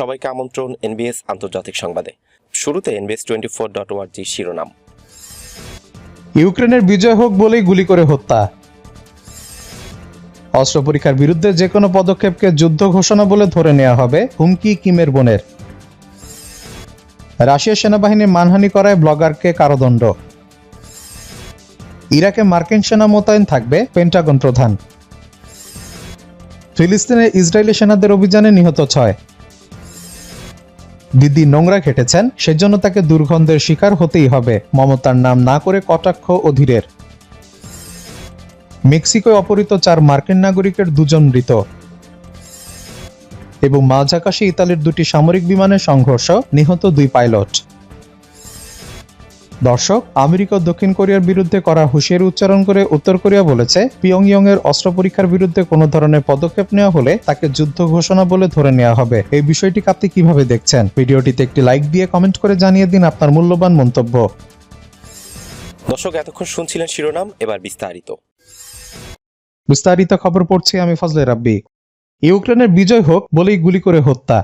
সবাইকে আমন্ত্রণ এনবিএস আন্তর্জাতিক সংবাদে। শুরুতে এনবিএস টোয়েন্টি ফোর ডট ওয়ার্জি শিরোনাম। ইউক্রেনের বিজয় হোক বলেই গুলি করে হত্যা। অস্ত্র পরীক্ষার বিরুদ্ধে যে কোনো পদক্ষেপকে যুদ্ধ ঘোষণা বলে ধরে নেওয়া হবে হুমকি কিমের বোনের। রাশিয়া সেনাবাহিনী মানহানি করায় ব্লগারকে কারাদণ্ড। ইরাকে মার্কিন সেনা মোতায়েন থাকবে পেন্টাগন প্রধান। ফিলিস্তিনে ইসরায়েলি সেনাদের অভিযানে নিহত ছয়। দিদি নোংরা ঘেটেছেন সেজন্য তাকে দুর্গন্ধের শিকার হতেই হবে। মমতার নাম না করে কটাক্ষ অধীরের। মেক্সিকোয় অপহৃত চার মার্কিন নাগরিকের দুজন মৃত। এবং মাঝ আকাশে ইতালির দুটি সামরিক বিমানের সংঘর্ষ, নিহত দুই পাইলট। দর্শক আমেরিকা দক্ষিণ কোরিয়ার বিরুদ্ধে করা হুঁশিয়ারি উচ্চারণ করে উত্তর কোরিয়া বলেছে পিয়ংইয়ং এর অস্ত্র পরীক্ষার বিরুদ্ধে কোনো ধরনের পদক্ষেপ নেওয়া হলে তাকে যুদ্ধ ঘোষণা বলে ধরে নেওয়া হবে। এই বিষয়টিকে আপনি কীভাবে দেখছেন? ভিডিওটিতে একটি লাইক দিয়ে কমেন্ট করে জানিয়ে দিন আপনার মূল্যবান মন্তব্য। দর্শক এতক্ষণ শুনছিলেন শিরোনাম এবার বিস্তারিত। বিস্তারিত খবর পড়ছি আমি ফজলে রাব্বি। ইউক্রেনের বিজয় হোক বলেই গুলি করে হত্যা।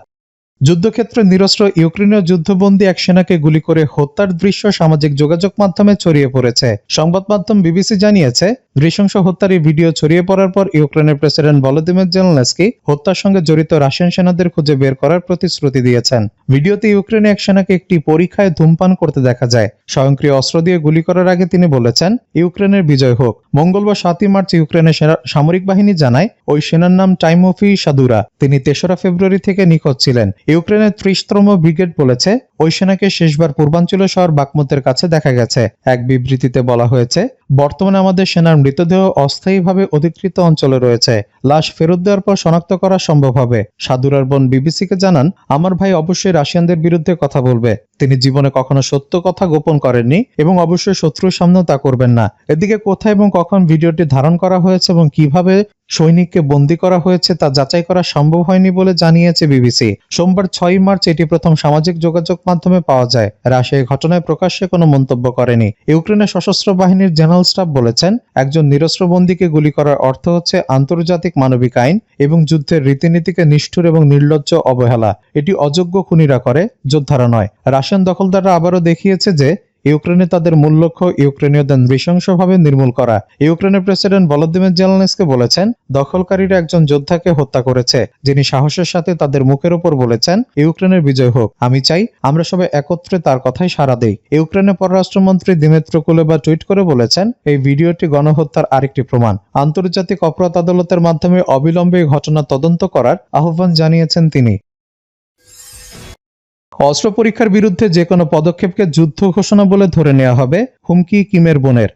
যুদ্ধক্ষেত্রে নিরস্ত্র ইউক্রেনীয় যুদ্ধবন্দী এক সেনাকে গুলি করে হত্যার দৃশ্য সামাজিক যোগাযোগ মাধ্যমে ছড়িয়ে পড়েছে। সংবাদ মাধ্যম বিবিসি জানিয়েছে, নৃশংস হত্যার এই ভিডিও ছড়িয়ে পড়ার পর ইউক্রেনের প্রেসিডেন্ট ভলোদিমির জেলনেস্কি হত্যার সঙ্গে জড়িত রাশিয়ান সেনাদের খুঁজে বের করার প্রতিশ্রুতি দিয়েছেন। ভিডিওতে ইউক্রেনে এক সেনাকে একটি পরীক্ষায় ধূমপান করতে দেখা যায়। স্বয়ংক্রিয় অস্ত্র দিয়ে গুলি করার আগে তিনি বলেছেন, ইউক্রেনের বিজয় হোক। মঙ্গলবার সাতই মার্চ ইউক্রেনের সামরিক বাহিনী জানায়, ওই সেনার নাম টাইমোফি সাদুরা। তিনি তেসরা ফেব্রুয়ারি থেকে নিখোঁজ ছিলেন। ইউক্রেনের ত্রিশতম ব্রিগেড বলেছে ওই সেনাকে শেষবার পূর্বাঞ্চলীয় শহর বাকমুতের কাছে দেখা গেছে। এক বিবৃতিতে বলা হয়েছে বর্তমানে আমাদের সেনার মৃতদেহ অস্থায়ীভাবে অধিকৃত অঞ্চলে রয়েছে। লাশ ফেরত দেওয়ার পর শনাক্ত করা সম্ভব হবে। সাদুরার বোন বিবিসিকে জানান, আমার ভাই অবশ্যই রাশিয়ানদের বিরুদ্ধে কথা বলবে। তিনি জীবনে কখনো সত্য কথা গোপন করেননি এবং অবশ্যই শত্রুর সামনেও তা করবেন না। এদিকে কোথায় এবং কখন ভিডিওটি ধারণ করা হয়েছে এবং কীভাবে সৈনিককে বন্দী করা হয়েছে তা যাচাই করা সম্ভব হয়নি বলে জানিয়েছে বিবিসি। সোমবার ছয় মার্চ এটি প্রথম সামাজিক যোগাযোগ মাধ্যমে পাওয়া যায়। রাশিয়া ঘটনায় প্রকাশ্যে কোনো মন্তব্য করেনি। ইউক্রেনের সশস্ত্র বাহিনীর জেনারেল স্টাফ বলেছেন, একজন নিরস্ত্র বন্দীকে গুলি করার অর্থ হচ্ছে আন্তর্জাতিক মানবিক আইন এবং যুদ্ধের রীতিনীতিকে নিষ্ঠুর এবং নির্লজ্জ অবহেলা। এটি অযোগ্য খুনিরা করে, যোদ্ধারা নয়। রাশিয়ান দখলদাররা আবারও দেখিয়েছে যে ইউক্রেনে তাদের মূল লক্ষ্য ইউক্রেনীয়দের নৃশংসভাবে নির্মূল করা। ইউক্রেনের প্রেসিডেন্ট ভলোদিমির জেলনেসকে বলেছেন, দখলকারীরা একজন যোদ্ধাকে হত্যা করেছে, যিনি সাহসের সাথে তাদের মুখের উপর বলেছেন, ইউক্রেনের বিজয় হোক। আমি চাই আমরা সবাই একত্রে তার কথাই সাড়া দেই। ইউক্রেনের পররাষ্ট্রমন্ত্রী দিমিত্র কুলেবা টুইট করে বলেছেন, এই ভিডিওটি গণহত্যার আরেকটি প্রমাণ। আন্তর্জাতিক অপরাধ আদালতের মাধ্যমে অবিলম্বে ঘটনা তদন্ত করার আহ্বান জানিয়েছেন তিনি। অস্ত্র পরীক্ষার বিরুদ্ধে যে কোনো পদক্ষেপকে যুদ্ধ ঘোষণা বলে ধরে নেওয়া হবে হুমকি কিমের বোনের।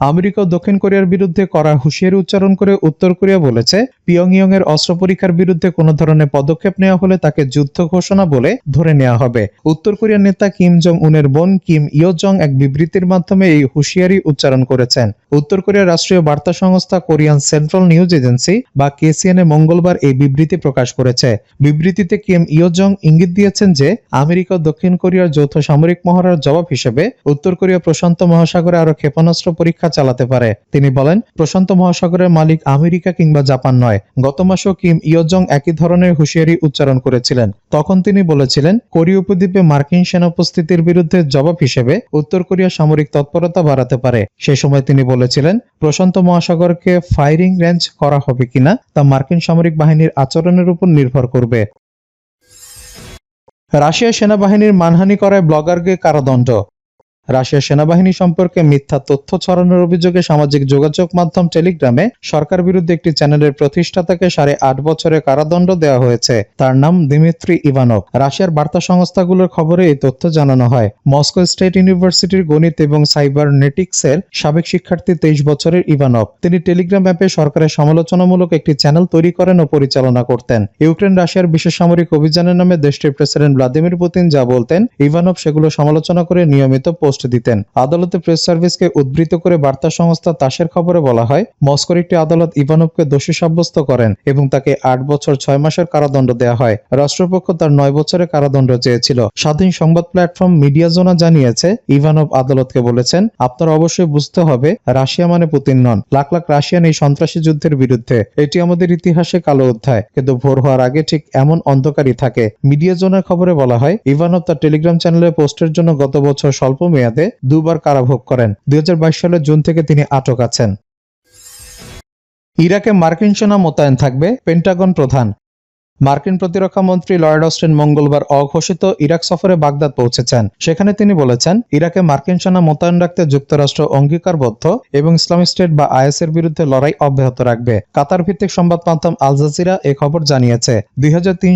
আমেরিকা ও দক্ষিণ কোরিয়ার বিরুদ্ধে করা হুঁশিয়ারি উচ্চারণ করে উত্তর কোরিয়া বলেছে পিয়ংইয়ং এর অস্ত্র পরীক্ষার বিরুদ্ধে কোনো ধরনের পদক্ষেপ নেওয়া হলে তাকে যুদ্ধ ঘোষণা বলে ধরে নেওয়া হবে। উত্তর কোরিয়ার নেতা কিম জং উনের বোন কিম ইয় জং এক বিবৃতির মাধ্যমে এই হুঁশিয়ারি উচ্চারণ করেছেন। উত্তর কোরিয়ার রাষ্ট্রীয় বার্তা সংস্থা কোরিয়ান সেন্ট্রাল নিউজ এজেন্সি বা কেসিএনএ মঙ্গলবার এই বিবৃতি প্রকাশ করেছে। বিবৃতিতে কিম ইয় জং ইঙ্গিত দিয়েছেন যে, আমেরিকা ও দক্ষিণ কোরিয়ার যৌথ সামরিক মহড়ার জবাব হিসেবে উত্তর কোরিয়া প্রশান্ত মহাসাগরে আরও ক্ষেপণাস্ত্র পরীক্ষা চালাতে পারে। তিনি বলেন, প্রশান্ত মহাসাগরের মালিক আমেরিকা কিংবা জাপান নয়। গত মাসেও কিম ইয়জং একই ধরনের হুঁশিয়ারি উচ্চারণ করেছিলেন। তখন তিনি বলেছিলেন কোরীয় উপদ্বীপে মার্কিন সেনা উপস্থিতির বিরুদ্ধে জবাব হিসেবে উত্তর কোরিয়া সামরিক তৎপরতা বাড়াতে পারে। সে সময় তিনি বলেছিলেন, প্রশান্ত মহাসাগরকে ফায়ারিং রেঞ্জ করা হবে কিনা তা মার্কিন সামরিক বাহিনীর আচরণের উপর নির্ভর করবে। রাশিয়া সেনাবাহিনীর মানহানি করায় ব্লগারকে কারাদণ্ড। রাশিয়া সেনাবাহিনী সম্পর্কে মিথ্যা তথ্য ছড়ানোর অভিযোগে সামাজিক যোগাযোগ মাধ্যম টেলিগ্রামে সরকার বিরুদ্ধে একটি চ্যানেলের প্রতিষ্ঠাতাকে সাড়ে আট বছরের কারাদণ্ড দেওয়া হয়েছে। তার নাম দিমিত্রি ইভানভ রাশিয়ার বার্তা সংস্থাগুলোর খবরে এই তথ্য জানানো হয়। মস্কো স্টেট ইউনিভার্সিটির গণিত এবং সাইবারনেটিক্সের সাবেক শিক্ষার্থী তেইশ বছরের ইভানভ তিনি টেলিগ্রাম অ্যাপে সরকারের সমালোচনামূলক একটি চ্যানেল তৈরি করেন ও পরিচালনা করতেন। ইউক্রেন রাশিয়ার বিশেষ সামরিক অভিযানের নামে দেশটির প্রেসিডেন্ট ভ্লাদিমির পুতিন যা বলতেন ইভানভ সেগুলো সমালোচনা করে নিয়মিত পোস্ট পোস্ট দিতেন। আদালতে প্রেস সার্ভিসকে উদ্ধৃত করে বার্তা সংস্থা তাসের খবরে বলা হয়, মস্কোর একটি আদালত ইভানোভকে দোষী সাব্যস্ত করেন এবং তাকে আট বছর ছয় মাসের কারাদণ্ড দেওয়া হয়। রাষ্ট্রপক্ষ তার নয় বছরের কারাদণ্ড চেয়েছিল। স্বাধীন সংবাদ প্ল্যাটফর্ম মিডিয়া জোনা জানিয়েছে, ইভানোভ আদালতকে বলেছেন, আপনার অবশ্যই বুঝতে হবে, রাশিয়া মানে পুতিন নন। লাখ লাখ রাশিয়ান এই সন্ত্রাসী যুদ্ধের বিরুদ্ধে। এটি আমাদের ইতিহাসে কালো অধ্যায়, কিন্তু ভোর হওয়ার আগে ঠিক এমন অন্ধকারই থাকে। মিডিয়া জোনের খবরে বলা হয়, ইভানোভ তার টেলিগ্রাম চ্যানেলে পোস্টের জন্য গত বছর স্বল্প মেয়াদে দুবার কারাভোগ করেন। দু হাজার বাইশ সালের জুন থেকে তিনি আটক আছেন। ইরাকে মার্কিন সেনা মোতায়েন থাকবে পেন্টাগন প্রধান। মার্কিন প্রতিরক্ষা মন্ত্রী লয়েড অস্টিন মঙ্গলবার অঘোষিত ইরাক সফরে বাগদাদ পৌঁছেছেন। সেখানে তিনি বলেছেন, ইরাকে মার্কিন সেনা মোতায়েন রাখতে যুক্তরাষ্ট্র অঙ্গীকারবদ্ধ এবং ইসলামিক স্টেট বা আইএস এর বিরুদ্ধে লড়াই অব্যাহত রাখবে। কাতার ভিত্তিক সংবাদ মাধ্যম আল জাজিরা এ খবর জানিয়েছে, দুই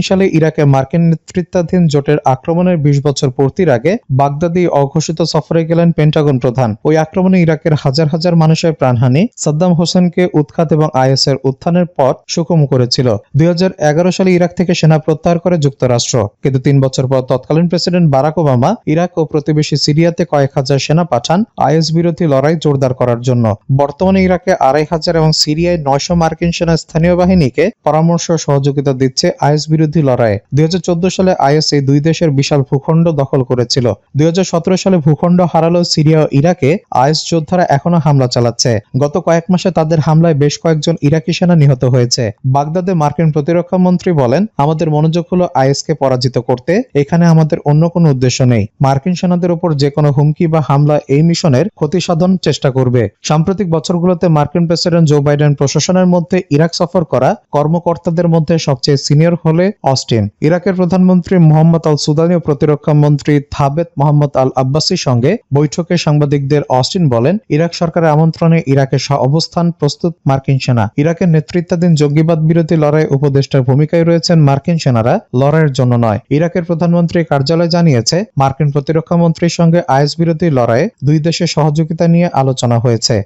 সালে ইরাকে মার্কিন নেতৃত্বাধীন জোটের আক্রমণের বিশ বছর পূর্তির আগে বাগদাদি অঘোষিত সফরে গেলেন পেন্টাগন প্রধান। ওই আক্রমণে ইরাকের হাজার হাজার মানুষের প্রাণহানি সাদ্দাম হোসেনকে উৎখাত এবং আইএস এর উত্থানের পথ সুগম করেছিল। দুই হাজার এগারো সালে ইরাক থেকে সেনা প্রত্যাহার করে যুক্তরাষ্ট্র। কিন্তু তিন বছর পর তৎকালীন প্রেসিডেন্ট বারাক ওবামা ইরাক ও প্রতিবেশী সিরিয়াতে কয়েক হাজার সেনা পাঠান আইএস বিরোধী লড়াই জোরদার করার জন্য। বর্তমানে ইরাকে আড়াই হাজার এবং সিরিয়ায় নয়শো মার্কিন সেনা স্থানীয় বাহিনীকে পরামর্শ সহযোগিতা দিচ্ছে আইএস বিরোধী লড়াইয়ে। দুই সালে আইএস এই দুই দেশের বিশাল ভূখণ্ড দখল করেছিল। দুই হাজার সতেরো সালে ভূখণ্ড হারালো সিরিয়া ও ইরাকে আইএস যোদ্ধারা এখনও হামলা চালাচ্ছে। গত কয়েক মাসে তাদের হামলায় বেশ কয়েকজন ইরাকি সেনা নিহত হয়েছে। বাগদাদে মার্কিন প্রতিরক্ষা মন্ত্রী বলেন, আমাদের মনোযোগ হলো আইএস কে পরাজিত করতে। এখানে আমাদের অন্য কোনো উদ্দেশ্য নেই। মার্কিন সেনাদের উপর যে কোনো হুমকি বা হামলা এই মিশনের ক্ষতি সাধন চেষ্টা করবে। সাম্প্রতিক বছরগুলোতে মার্কিন প্রেসিডেন্ট জো বাইডেন প্রশাসনের মধ্যে ইরাক সফর করা কর্মকর্তাদের মধ্যে সবচেয়ে সিনিয়র হলে অস্টিন। ইরাকের প্রধানমন্ত্রী মোহাম্মদ আল সুদানি ও প্রতিরক্ষা মন্ত্রী থাবেত মোহাম্মদ আল আব্বাসির সঙ্গে বৈঠকে সাংবাদিকদের অস্টিন বলেন, ইরাক সরকারের আমন্ত্রণে ইরাকের অবস্থান প্রস্তুত মার্কিন সেনা। ইরাকের নেতৃত্বাধীন জঙ্গিবাদ বিরোধী লড়াই উপদেষ্টার ভূমিকায় রয়েছেন মার্কিন সেনারা, লড়াইয়ের জন্য নয়। ইরাকের প্রধানমন্ত্রী কার্যালয় জানিয়েছে, মার্কিন প্রতিরক্ষা মন্ত্রীর সঙ্গে আইএস বিরোধী লড়াইয়ে দুই দেশের সহযোগিতা নিয়ে আলোচনা হয়েছে।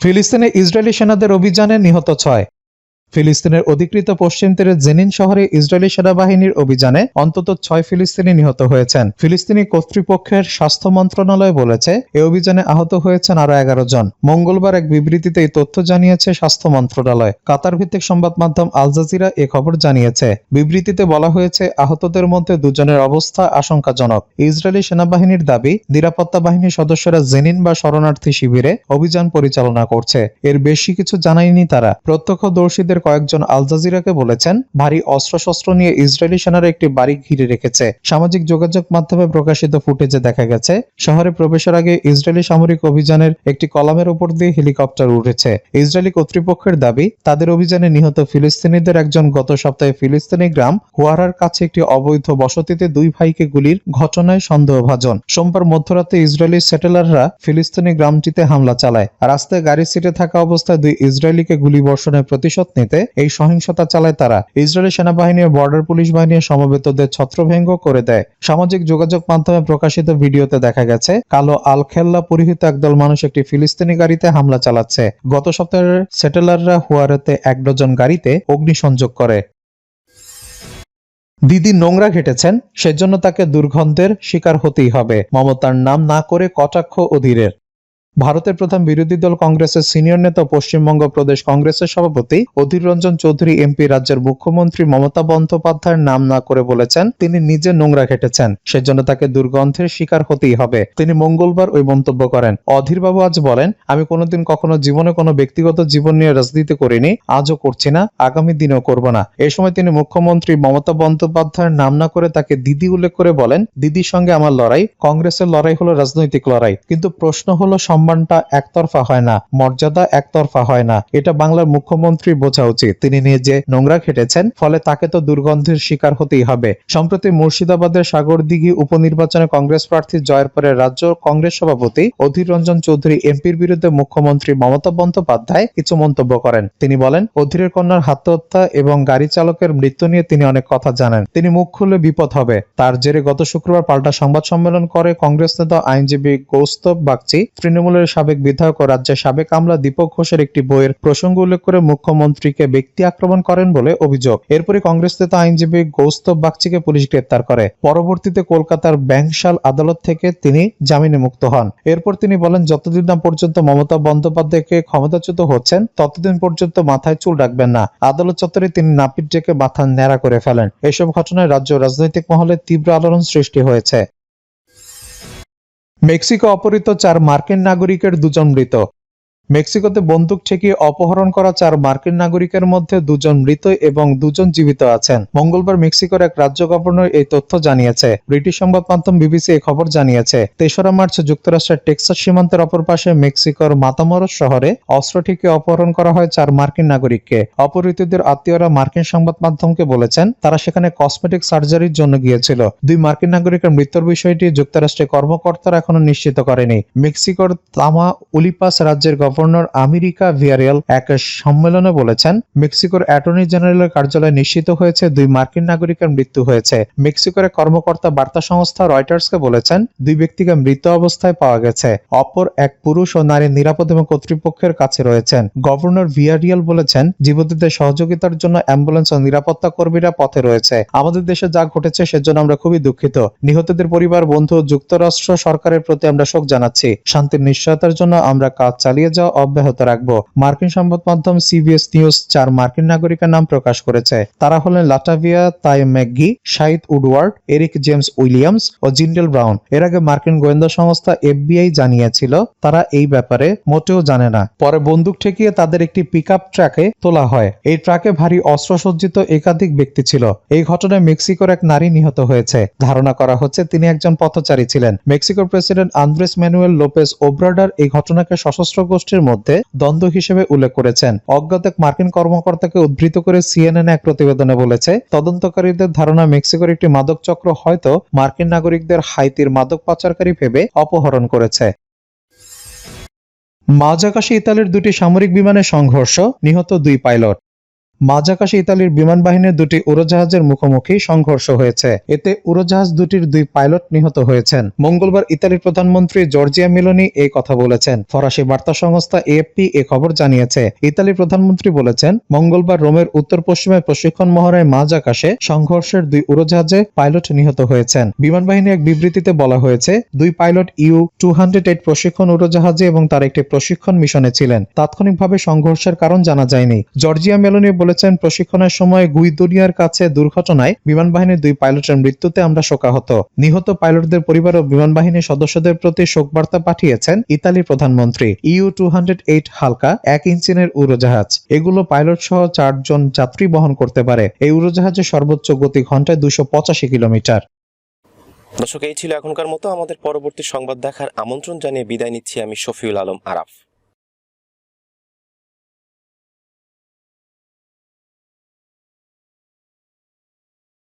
ফিলিস্তিনে ইসরায়েলি সেনাদের অভিযানে নিহত ছয়। ফিলিস্তিনের অধিকৃত পশ্চিম তীরের জেনিন শহরে ইসরায়েলি সেনাবাহিনীর অভিযানে অন্তত ছয় ফিলিস্তিনি নিহত হয়েছেন। ফিলিস্তিনি কর্তৃপক্ষের স্বাস্থ্য মন্ত্রণালয় বলেছে, এ অভিযানে আহত হয়েছেন আরও এগারো জন। মঙ্গলবার এক বিবৃতিতে এই তথ্য জানিয়েছে স্বাস্থ্য মন্ত্রণালয়। কাতার ভিত্তিক সংবাদ মাধ্যম আল জাজিরা এ খবর জানিয়েছে। বিবৃতিতে বলা হয়েছে, আহতদের মধ্যে দুজনের অবস্থা আশঙ্কাজনক। ইসরায়েলি সেনাবাহিনীর দাবি, নিরাপত্তা বাহিনীর সদস্যরা জেনিন বা শরণার্থী শিবিরে অভিযান পরিচালনা করছে। এর বেশি কিছু জানায়নি তারা। প্রত্যক্ষদর্শীদের কয়েকজন আল জাজিরাকে বলেছেন, ভারী অস্ত্রশস্ত্র নিয়ে ইসরায়েলি সেনারা একটি বাড়ি ঘিরে রেখেছে। সামাজিক যোগাযোগ মাধ্যমে প্রকাশিত ফুটেজে দেখা গেছে, শহরে প্রবেশের আগে ইসরায়েলি সামরিক অভিযানের একটি কলামের উপর দিয়ে হেলিকপ্টার উঠেছে ইসরায়েলি কর্তৃপক্ষের দাবি, তাদের অভিযানে নিহত ফিলিস্তিনিদের একজন গত সপ্তাহে ফিলিস্তিনি গ্রাম হুয়ারার কাছে একটি অবৈধ বসতিতে দুই ভাইকে গুলির ঘটনায় সন্দেহভাজন। সোমবার মধ্যরাতে ইসরায়েলি সেটেলাররা ফিলিস্তিনি গ্রামটিতে হামলা চালায়। রাস্তায় গাড়ির সিটে থাকা অবস্থায় দুই ইসরায়েলিকে গুলি বর্ষণের প্রতিশোধ নিতে এই সহিংসতা চালায় তারা। ইসরায়েলি সেনাবাহিনী ও বর্ডার পুলিশ বাহিনী সমবেতদের ছত্রভঙ্গ করে দেয়। সামাজিক যোগাযোগ মাধ্যমে প্রকাশিত ভিডিওতে দেখা গেছে, কালো আলখেল্লা পরিহিত একদল মানুষ একটি ফিলিস্তিনি গাড়িতে হামলা চালাচ্ছে। গত সপ্তাহের সেটেলাররা হুয়ারেতে এক ডজন গাড়িতে অগ্নিসংযোগ করে। দিদি নোংরা ঘেটেছেন, সেজন্য তাকে দুর্গন্ধের শিকার হতেই হবে। মমতার নাম না করে কটাক্ষ অধীরের। ভারতের প্রধান বিরোধী দল কংগ্রেসের সিনিয়র নেতা পশ্চিমবঙ্গ প্রদেশ কংগ্রেসের সভাপতি অধীর রঞ্জন চৌধুরী, এমপি রাজ্যের মুখ্যমন্ত্রী মমতা বন্দ্যোপাধ্যায়ের নাম না করে বলেছেন, তিনি নিজে নোংরা ঘেটেছেন সেজন্য তাকে দুর্গন্ধের শিকার হতেই হবে। তিনি মঙ্গলবার ওই মন্তব্য করেন। অধীরবাবু আজ বলেন, আমি কোনোদিন কখনো জীবনে কোনো ব্যক্তিগত জীবন নিয়ে রাজনীতি করিনি, আজও করছি না, আগামী দিনেও করব না। এ সময় তিনি মুখ্যমন্ত্রী মমতা বন্দ্যোপাধ্যায়ের নাম না করে তাকে দিদি উল্লেখ করে বলেন, দিদির সঙ্গে আমার লড়াই, কংগ্রেসের লড়াই হলো রাজনৈতিক লড়াই। কিন্তু প্রশ্ন হলো সম্মানটা একতরফা হয় না, মর্যাদা একতরফা হয় না। এটা বাংলার মুখ্যমন্ত্রী বোঝা উচিত। তিনি নিজে নোংরা খেটেছেন, ফলে তাকে তো দুর্গন্ধের শিকার হতেই হবে। সম্প্রতি মুর্শিদাবাদের সাগরদিঘি উপনির্বাচনে কংগ্রেস প্রার্থী জয়ের পরে রাজ্য কংগ্রেস সভাপতি অধীর রঞ্জন চৌধুরী এমপির বিরুদ্ধে মুখ্যমন্ত্রী মমতা বন্দ্যোপাধ্যায় কিছু মন্তব্য করেন। তিনি বলেন, অধীরের কন্যার আত্মহত্যা এবং গাড়ি চালকের মৃত্যু নিয়ে তিনি অনেক কথা জানেন। তিনি মুখ খুললে বিপদ হবে। তার জেরে গত শুক্রবার পাল্টা সংবাদ সম্মেলন করে কংগ্রেস নেতা আইনজীবী কৌস্তব বাগচি তৃণমূল তৃণমূলের সাবেক বিধায়ক ও রাজ্যের সাবেক আমলা দীপক ঘোষের একটি বইয়ের প্রসঙ্গ উল্লেখ করে মুখ্যমন্ত্রীকে ব্যক্তি আক্রমণ করেন বলে অভিযোগ। এরপরই কংগ্রেস নেতা আইনজীবী কৌস্তব বাগচিকে পুলিশ গ্রেপ্তার করে। পরবর্তীতে কলকাতার ব্যাংশাল আদালত থেকে তিনি জামিনে মুক্ত হন। এরপর তিনি বলেন, যতদিন না পর্যন্ত মমতা বন্দ্যোপাধ্যায়কে ক্ষমতাচ্যুত হচ্ছেন, ততদিন পর্যন্ত মাথায় চুল রাখবেন না। আদালত চত্বরে তিনি নাপিত ডেকে মাথা ন্যাড়া করে ফেলেন। এসব ঘটনায় রাজ্য রাজনৈতিক মহলে তীব্র আলোড়ন সৃষ্টি হয়েছে। মেক্সিকো অপহৃত চার মার্কিন নাগরিকের দুজন মৃত। মেক্সিকোতে বন্দুক ঠেকিয়ে অপহরণ করা চার মার্কিন নাগরিকের মধ্যে দুজন মৃত এবং দুজন জীবিত আছেন। মঙ্গলবার মেক্সিকোর এক রাজ্য গভর্নর এই তথ্য জানিয়েছে। ব্রিটিশ সংবাদ মাধ্যম বিবিসি এই খবর জানিয়েছে, তেসরা মার্চ যুক্তরাষ্ট্রের টেক্সাস সীমান্তের অপর পাশে মেক্সিকোর মাতামরস শহরে অস্ত্র ঠেকিয়ে অপহরণ করা হয় চার মার্কিন নাগরিককে। অপহৃতদের আত্মীয়রা মার্কিন সংবাদ মাধ্যমকে বলেছেন, তারা সেখানে কসমেটিক সার্জারির জন্য গিয়েছিল। দুই মার্কিন নাগরিকের মৃত্যুর বিষয়টি যুক্তরাষ্ট্রের কর্মকর্তারা এখনও নিশ্চিত করেনি। মেক্সিকোর তামা উলিপাস রাজ্যের গভর্নর আমেরিকা ভিয়ারিয়াল এক সম্মেলনে বলেছেন, মেক্সিকোর অ্যাটর্নি জেনারেলের কার্যালয়ে নিশ্চিত হয়েছে, দুই মার্কিন নাগরিকের মৃত্যু হয়েছে। মেক্সিকোর কর্মকর্তা বার্তা সংস্থা রয়টার্সকে বলেছেন, দুই ব্যক্তিকে মৃত অবস্থায় পাওয়া গেছে। অপর এক পুরুষ ও নারী নিরাপদ এবং কর্তৃপক্ষের কাছে রয়েছেন। গভর্নর ভিয়ারিয়াল বলেছেন জীবতীদের সহযোগিতার জন্য অ্যাম্বুলেন্স ও নিরাপত্তা কর্মীরা পথে রয়েছে। আমাদের দেশে যা ঘটেছে সেজন্য আমরা খুবই দুঃখিত। নিহতদের পরিবার, বন্ধু যুক্তরাষ্ট্র সরকারের প্রতি আমরা শোক জানাচ্ছি। শান্তির নিশ্চয়তার জন্য আমরা কাজ চালিয়ে যাওয়া অব্যাহত রাখব। মার্কিন সংবাদ মাধ্যম সিবিএস নিউজ চার মার্কিন নাগরিকের নাম প্রকাশ করেছে। তারা হলেন লাটাভিয়া, তাই McGee Shahid Woodward, Eric James Williams ও জিন্ডেল ব্রাউন। এর আগে মার্কিন গোয়েন্দা সংস্থা এফবিআই জানিয়েছিল, তারা এই ব্যাপারে মোটেও জানে না। পরে বন্দুক ঠেকিয়ে তাদের একটি পিকআপ ট্রাকে তোলা হয়। এই ট্রাকে ভারী অস্ত্রসজ্জিত একাধিক ব্যক্তি ছিল। এই ঘটনায় মেক্সিকোর এক নারী নিহত হয়েছে। ধারণা করা হচ্ছে তিনি একজন পথচারী ছিলেন। মেক্সিকোর president Andres Manuel Lopez Obrador এই ঘটনাকে সশস্ত্র গোষ্ঠীর মধ্যে দ্বন্দ্ব হিসেবে উল্লেখ করেছেন। অজ্ঞাত এক মার্কিন কর্মকর্তাকে উদ্ধৃত করে সিএনএন এক প্রতিবেদনে বলেছে, তদন্তকারীদের ধারণা মেক্সিকোর একটি মাদক চক্র হয়তো মার্কিন নাগরিকদের হাইতির মাদক পাচারকারী ভেবে অপহরণ করেছে। মাঝ আকাশে ইতালির দুটি সামরিক বিমানের সংঘর্ষ, নিহত দুই পাইলট। মাঝ আকাশে ইতালির বিমান বাহিনীর দুটি উড়োজাহাজের মুখোমুখি সংঘর্ষ হয়েছে। এতে উড়োজাহাজ দুটির দুই পাইলট নিহত হয়েছেন। মঙ্গলবার ইতালির প্রধানমন্ত্রী জর্জিয়া মিলোনি এই কথা বলেছেন। ফরাসি বার্তা সংস্থা এএফপি এ খবর জানিয়েছে, ইতালির প্রধানমন্ত্রী বলেছেন, মঙ্গলবার রোমের উত্তর পশ্চিমে প্রশিক্ষণ মহড়ায় মাঝ আকাশে সংঘর্ষের দুই উড়োজাহাজে পাইলট নিহত হয়েছেন। বিমান বাহিনীর এক বিবৃতিতে বলা হয়েছে, দুই পাইলট ইউ টু প্রশিক্ষণ উড়োজাহাজে এবং তার একটি প্রশিক্ষণ মিশনে ছিলেন। তাৎক্ষণিকভাবে সংঘর্ষের কারণ জানা যায়নি। জর্জিয়া মেলোনি বলেছেন, প্রশিক্ষণের সময় গুইদুনিয়ার কাছে দুর্ঘটনায় বিমান বাহিনীর দুই পাইলটের মৃত্যুতে আমরা শোকাহত। নিহত পাইলটদের পরিবার ও বিমান বাহিনীর সদস্যদের প্রতি শোকবার্তা পাঠিয়েছেন ইতালির প্রধানমন্ত্রী। ইউ টু হালকা, এক ইঞ্জিনের উড়োজাহাজ। এগুলো পাইলট সহ চারজন যাত্রী বহন করতে পারে। এই উড়োজাহাজের সর্বোচ্চ গতি ঘন্টায় দুশো কিলোমিটার। দর্শক, এই ছিল এখনকার মতো। আমাদের পরবর্তী সংবাদ দেখার আমন্ত্রণ জানিয়ে বিদায় নিচ্ছি আমি শফিউল আলম আরাফ।